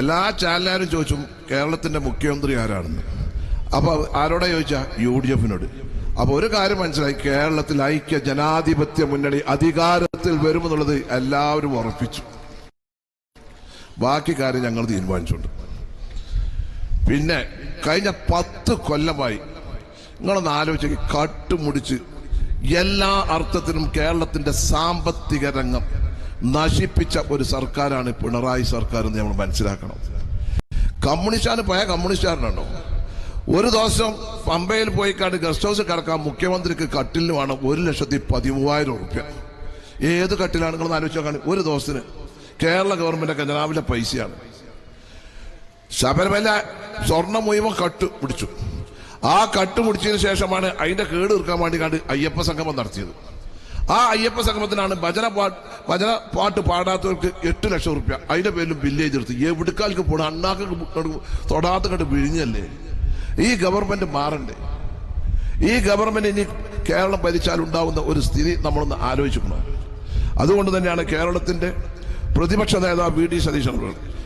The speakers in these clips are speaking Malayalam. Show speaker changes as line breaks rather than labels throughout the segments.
എല്ലാ ചാനലുകാരും ചോദിച്ചു കേരളത്തിന്റെ മുഖ്യമന്ത്രി ആരാണെന്ന്? അപ്പൊ ആരോടെ ചോദിച്ച യു ഡി എഫിനോട്. അപ്പൊ ഒരു കാര്യം മനസ്സിലായി കേരളത്തിൽ ഐക്യ ജനാധിപത്യ മുന്നണി അധികാരത്തിൽ വരുമെന്നുള്ളത് എല്ലാവരും ഉറപ്പിച്ചു. ബാക്കി കാര്യം ഞങ്ങൾ തീരുമാനിച്ചുണ്ട്. പിന്നെ കഴിഞ്ഞ പത്ത് കൊല്ലമായി നിങ്ങളൊന്ന് ആലോചിച്ച് കട്ടുമുടിച്ച് എല്ലാ അർത്ഥത്തിലും കേരളത്തിന്റെ സാമ്പത്തിക രംഗം നശിപ്പിച്ച ഒരു സർക്കാരാണ് പിണറായി സർക്കാർ എന്ന് നമ്മൾ മനസ്സിലാക്കണം. കമ്മ്യൂണിസ്റ്റാണ് പോയ കമ്മ്യൂണിസ്റ്റുകാരനാണോ? ഒരു ദിവസം പമ്പയിൽ പോയി കണ്ട് ഗസ്റ്റ് ഹൗസിൽ കിടക്കാൻ മുഖ്യമന്ത്രിക്ക് കട്ടിലിന് വേണം ഒരു ലക്ഷത്തി പതിമൂവായിരം റുപ്യ ഏത് കട്ടിലാണ്? നിങ്ങൾ ആലോചിച്ച് ഒരു ദിവസത്തിന് കേരള ഗവൺമെന്റ് ഖജനാവിലെ പൈസയാണ്. ശബരിമല സ്വർണം മുഴുവൻ കട്ട് പിടിച്ചു. ആ കട്ട് പിടിച്ചതിന് ശേഷമാണ് അതിന്റെ കേട് തീർക്കാൻ വേണ്ടി കണ്ട് അയ്യപ്പ സംഗമം നടത്തിയത്. ആ അയ്യപ്പ സംഗമത്തിനാണ് ഭജന പാട്ട് ഭജന പാട്ട് പാടാത്തവർക്ക് എട്ട് ലക്ഷം റുപ്യ. അതിന്റെ പേരിലും വില്ലേജ് എടുത്ത്. എവിടുക്കാൽക്ക് പോണ? അണ്ണാക്ക് തൊടാത്ത കണ്ട് വിഴിഞ്ഞല്ലേ? ഈ ഗവൺമെന്റ് മാറണ്ടേ? ഈ ഗവൺമെന്റ് ഇനി കേരളം ഭരിച്ചാൽ ഉണ്ടാവുന്ന ഒരു സ്ഥിതി നമ്മളൊന്ന് ആലോചിക്കണം അതുകൊണ്ട് തന്നെയാണ് കേരളത്തിന്റെ പ്രതിപക്ഷ നേതാവ് വി ഡി സതീശൻ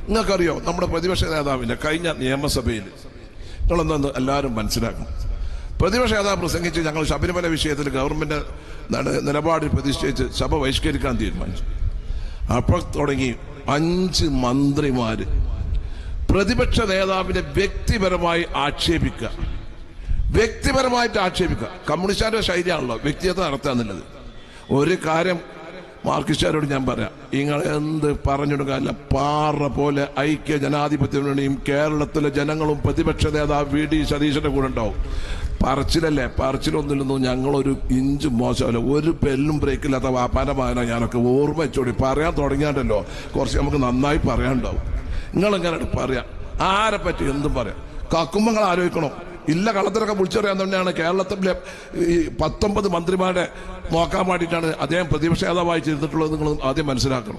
നിങ്ങൾക്കറിയോ? നമ്മുടെ പ്രതിപക്ഷ നേതാവിന്റെ കഴിഞ്ഞ നിയമസഭയിൽ നിങ്ങളൊന്നൊന്ന് എല്ലാവരും മനസ്സിലാക്കണം. പ്രതിപക്ഷ നേതാവ് പ്രസംഗിച്ച് ഞങ്ങൾ ശബരിമല വിഷയത്തിൽ ഗവൺമെന്റ് നിലപാടിൽ പ്രതിഷ്ഠിച്ച് സഭ ബഹിഷ്കരിക്കാൻ തീരുമാനിച്ചു. അപ്പോൾ തുടങ്ങി അഞ്ച് മന്ത്രിമാര് പ്രതിപക്ഷ നേതാവിനെ വ്യക്തിപരമായി ആക്ഷേപിക്കുക. വ്യക്തിപരമായിട്ട് ആക്ഷേപിക്കുക. കമ്മ്യൂണിസ്റ്റുകാരുടെ ശൈലിയാണല്ലോ വ്യക്തിഗത നടത്താന്നുള്ളത് ഒരു കാര്യം മാർക്കിസ്റ്റുകാരോട് ഞാൻ പറയാം. നിങ്ങൾ എന്ത് പറഞ്ഞിടുകയല്ല പാറ പോലെ ഐക്യ ജനാധിപത്യ മുന്നണിയും കേരളത്തിലെ ജനങ്ങളും പ്രതിപക്ഷ നേതാവ് വി. ഡി. സതീശന്റെ കൂടെ ഉണ്ടാവും. പറച്ചിലല്ലേ? പറച്ചിലൊന്നില്ലെന്നും ഞങ്ങളൊരു ഇഞ്ച് മോശമല്ല? ഒരു പെല്ലും ബ്രേക്കില്ലാത്ത വാപ്പാന്റെ മകന ഞാനൊക്കെ ഓർമ്മ വെച്ചോടി. പറയാൻ തുടങ്ങിയാണ്ടല്ലോ. കുറച്ച് നമുക്ക് നന്നായി പറയാനുണ്ടാവും. നിങ്ങൾ എങ്ങനെ പറയാം. ആരെ പറ്റി എന്തും പറയാം. കക്കുമ്പങ്ങൾ ആലോചിക്കണം. ഇല്ല കള്ളത്തിലൊക്കെ വിളിച്ചറിയാൻ തന്നെയാണ് കേരളത്തിലെ ഈ പത്തൊമ്പത് മന്ത്രിമാരെ നോക്കാൻ വേണ്ടിയിട്ടാണ് അദ്ദേഹം പ്രതിപക്ഷ നേതാവായി ചെയ്തിട്ടുള്ളത് നിങ്ങൾ ആദ്യം മനസ്സിലാക്കണം.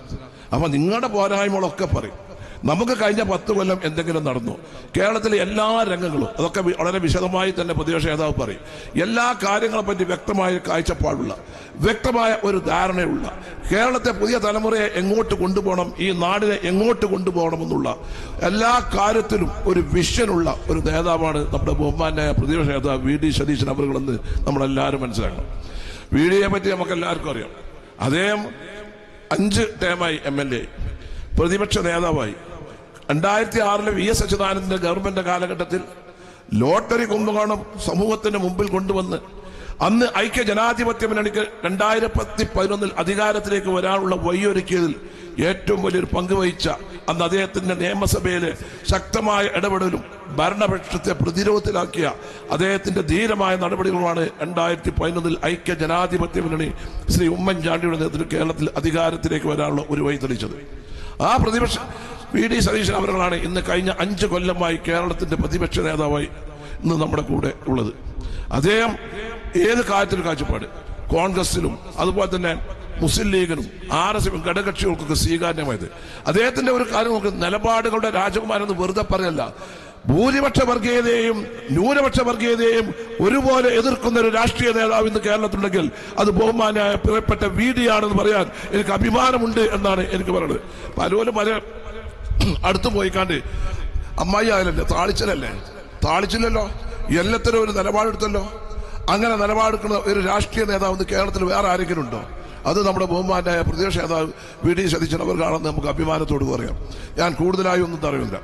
അപ്പൊ നിങ്ങളുടെ പോരായ്മകളൊക്കെ പറയും. നമുക്ക് കഴിഞ്ഞ പത്ത് കൊല്ലം എന്തെങ്കിലും നടന്നു. കേരളത്തിലെ എല്ലാ രംഗങ്ങളും അതൊക്കെ വളരെ വിശദമായി തന്നെ പ്രതിപക്ഷ നേതാവ് പറയും. എല്ലാ കാര്യങ്ങളെ പറ്റി വ്യക്തമായ കാഴ്ചപ്പാടുള്ള വ്യക്തമായ ഒരു ധാരണയുള്ള കേരളത്തെ പുതിയ തലമുറയെ എങ്ങോട്ട് കൊണ്ടുപോകണം ഈ നാടിനെ എങ്ങോട്ട് കൊണ്ടുപോകണമെന്നുള്ള എല്ലാ കാര്യത്തിലും ഒരു വിഷനുള്ള ഒരു നേതാവാണ് നമ്മുടെ ബഹുമാനായ പ്രതിപക്ഷ നേതാവ് വി. ഡി. സതീശൻ അവരുകളെന്ന് നമ്മളെല്ലാവരും മനസ്സിലാക്കണം. വി. ഡിയെ പറ്റി നമുക്ക് എല്ലാവർക്കും അറിയാം. അദ്ദേഹം അഞ്ച് ടേമായി എം. എൽ. എ. പ്രതിപക്ഷ നേതാവായി. രണ്ടായിരത്തി ആറിലെ വി എസ് അച്യുതാനന്ദന്റെ ഗവൺമെന്റ് കാലഘട്ടത്തിൽ ലോട്ടറി കുംഭകോണം സമൂഹത്തിന്റെ മുമ്പിൽ കൊണ്ടുവന്ന് അന്ന് ഐക്യ ജനാധിപത്യ മുന്നണിക്ക് രണ്ടായിരത്തി പതിനൊന്നിൽ അധികാരത്തിലേക്ക് വരാനുള്ള വഴിയൊരുക്കിയതിൽ ഏറ്റവും വലിയൊരു പങ്ക് വഹിച്ച അന്ന് അദ്ദേഹത്തിന്റെ നിയമസഭയിലെ ശക്തമായ ഇടപെടലും ഭരണപക്ഷത്തെ പ്രതിരോധത്തിലാക്കിയ അദ്ദേഹത്തിന്റെ ധീരമായ നടപടികളുമാണ് രണ്ടായിരത്തി പതിനൊന്നിൽ ഐക്യ ജനാധിപത്യ മുന്നണി ശ്രീ ഉമ്മൻചാണ്ടിയുടെ നേതൃത്വത്തിൽ കേരളത്തിൽ അധികാരത്തിലേക്ക് വരാനുള്ള ഒരു വഴി തെളിച്ചത് ആ പ്രതിപക്ഷ വി ഡി സതീശൻ അവരുകളാണ് ഇന്ന് കഴിഞ്ഞ അഞ്ച് കൊല്ലമായി കേരളത്തിന്റെ പ്രതിപക്ഷ നേതാവായി ഇന്ന് നമ്മുടെ കൂടെ ഉള്ളത്. അദ്ദേഹം ഏത് കാര്യത്തിലും കാഴ്ചപ്പാട്. കോൺഗ്രസിലും അതുപോലെ തന്നെ മുസ്ലിം ലീഗിനും ആർ എസ് എഫും ഘടകക്ഷികൾക്കൊക്കെ സ്വീകാര്യമായത്. അദ്ദേഹത്തിന്റെ ഒരു കാര്യം നമുക്ക് നിലപാടുകളുടെ രാജകുമാരൻ എന്ന് വെറുതെ പറയല്ല. ഭൂരിപക്ഷ വർഗീയതയെയും ന്യൂനപക്ഷ വർഗീയതയെയും ഒരുപോലെ എതിർക്കുന്ന ഒരു രാഷ്ട്രീയ നേതാവ് ഇന്ന് കേരളത്തിലുണ്ടെങ്കിൽ അത് ബഹുമാനായ പ്രിയപ്പെട്ട വി ഡി ആണെന്ന് പറയാൻ എനിക്ക് അഭിമാനമുണ്ട് എന്നാണ് എനിക്ക് പറയുന്നത്. പലരും പല അടുത്തു പോയിക്കാണ്ട് അമ്മായി ആയാലല്ലേ താളിച്ചലല്ലേ? താളിച്ചില്ലല്ലോ? എല്ലാത്തിനും ഒരു നിലപാടെടുത്തല്ലോ? അങ്ങനെ നിലപാടെടുക്കുന്ന ഒരു രാഷ്ട്രീയ നേതാവ് കേരളത്തിൽ വേറെ ആരെങ്കിലും ഉണ്ടോ? അത് നമ്മുടെ ബഹുമാനായ പ്രതിപക്ഷ നേതാവ് വി. ഡി. സതീശൻ അവർക്കാണെന്ന് നമുക്ക് അഭിമാനത്തോട് പറയാം. ഞാൻ കൂടുതലായി ഒന്നും അറിയില്ല